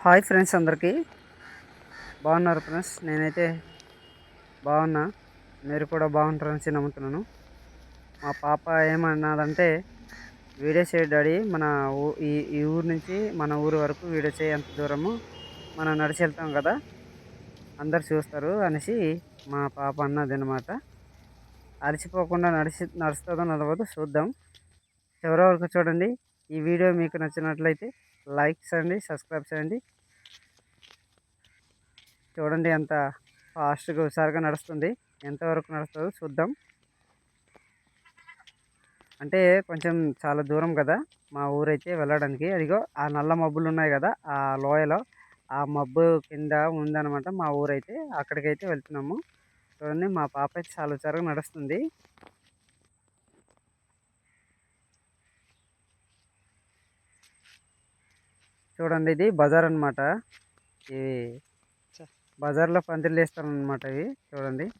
Hi friends అందరికీ. బాగున్నారు friends? నేనైతే బాగున్నా. మీరు కూడా బాగుంటారని నమ్ముతున్నాను. మా పాప ఏమన్నదంటే వీడియో చేయ డాడీ. మన ఊ- ఈ ఈ ఊరు నుంచి మన ఊరు వరకు వీడియో చేయ. ఎంత దూరము. మనం నడిచి వెళ్తాం కదా. అందరు చూస్తారు అనేసి మా పాప అన్నది అనమాట అలసిపోకుండా నడిచి నడుస్తుందో నడవదో చూద్దాం. చివరి వరకు చూడండి. ఈ వీడియో మీకు నచ్చినట్లయితే లైక్ చేయండి సబ్స్క్రైబ్ చేయండి చూడండి ఎంత ఫాస్ట్గా హుషారుగా నడుస్తుంది. ఎంతవరకు నడుస్తుందో చూద్దాం. అంటే కొంచెం చాలా దూరం కదా మా ఊరైతే వెళ్ళడానికి. అదిగో ఆ నల్ల మబ్బులు ఉన్నాయి కదా ఆ లోయలో. ఆ మబ్బు కింద ఉందన్నమాట మా ఊరైతే. అక్కడికైతే వెళ్తున్నాము. చూడండి మా పాప అయితే చాలా హుషారుగా నడుస్తుంది. చూడండి ఇది బజార్ అన్నమాట. ఇది బజార్లో పందిర్లు అనమాట ఇవి. చూడండి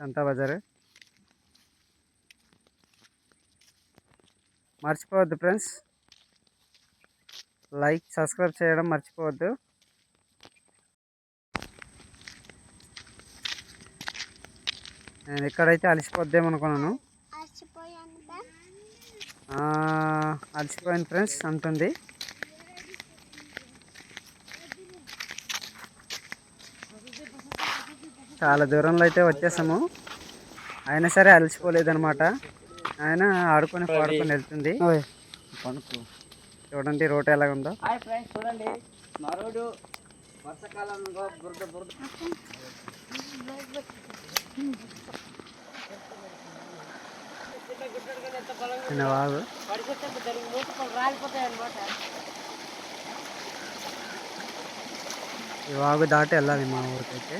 సంతా బజార్. మర్చిపోవద్దు ఫ్రెండ్స్. లైక్ సబ్స్క్రైబ్ చేయడం మర్చిపోవద్దు. నేను అలసిపోయాను బా. ఆ, అలసిపోయాను ఫ్రెండ్స్ అంటుంది. చాలా దూరంలో అయితే వచ్చేసాము. అయినా సరే అలసిపోలేదన్నమాట. ఆయన ఆడుకొని పాడుకొని వెళ్తుంది. చూడండి రోడ్ ఎలా ఉందో. హాయ్ ఫ్రెండ్స్ చూడండి. మా రోడ్డు వర్షాకాలంలో బురద బురద. చిన్న వాగు. ఈ వాగు దాటి వెళ్ళాలి మా ఊరికైతే.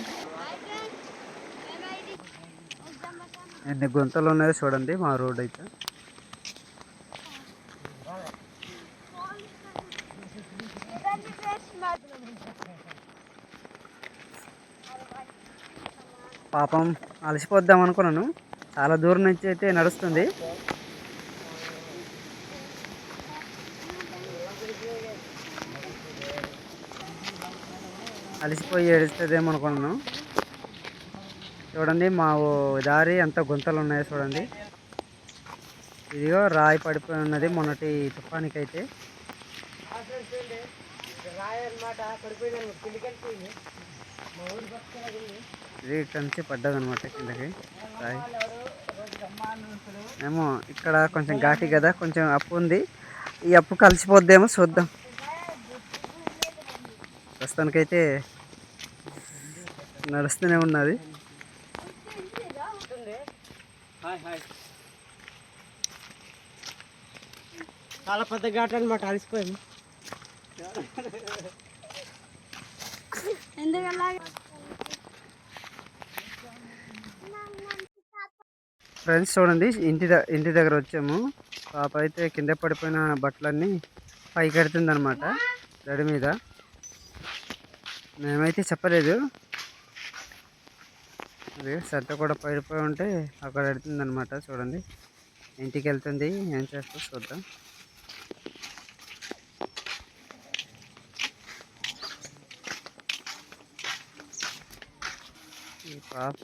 ఎన్ని గుంతలు ఉన్నాయో చూడండి మా రోడ్ అయితే. పాపం అలసిపోద్దాం అనుకున్నాను. చాలా దూరం నుంచి అయితే నడుస్తుంది. అలసిపోయి ఏడుస్తుందేమో అనుకున్నాను. చూడండి మా దారి ఎంత గుంతలు ఉన్నాయో చూడండి. ఇదిగో రాయి పడిపోయి ఉన్నది మొన్నటి తుఫానికైతే. అయితే ఇది ఇక్కడి పడ్డది అనమాట కిందకి రాయి. ఏమో ఇక్కడ కొంచెం ఘాటి కదా కొంచెం అప్పు ఉంది. ఈ అప్పు కలిసిపోద్దేమో చూద్దాం. ప్రస్తుతానికైతే నడుస్తూనే ఉన్నది. Hi hi. చాలా పెద్ద ఘాట్ అనమాట అలసిపోయింది ఫ్రెండ్స్ చూడండి ఇంటి ద ఇంటి దగ్గర వచ్చాము. పాప అయితే కింద పడిపోయిన బట్టలన్నీ పైకి ఎడుతుంది అనమాట గడి మీద. మేమైతే చెప్పలేదు. అది సట్ట కూడా పడిపోయి ఉంటే అక్కడ ఎడుతుంది అనమాట చూడండి. ఇంటికి వెళ్తుంది ఏం చేస్తా చూద్దాం. ఈ పాప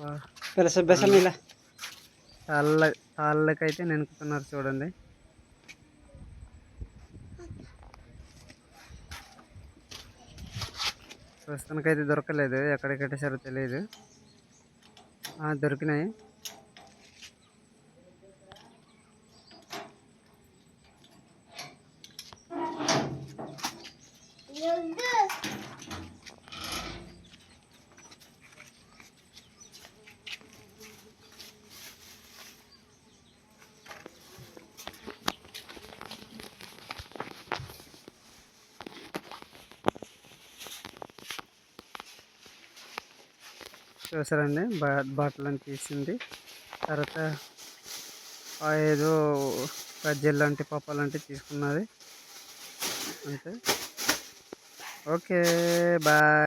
తాళ్ళ తాళ్ళకైతే నెనుకుతున్నారు చూడండి. ప్రస్తుతానికైతే దొరకలేదు. ఎక్కడికి పెట్టేశారో తెలియదు. దొరికినాయి. చూసారండి బా అని తీసింది. తర్వాత ఏదో బజ్జీలు లాంటి పప్పు లాంటివి తీసుకున్నది. అంతే. ఓకే. బాయ్.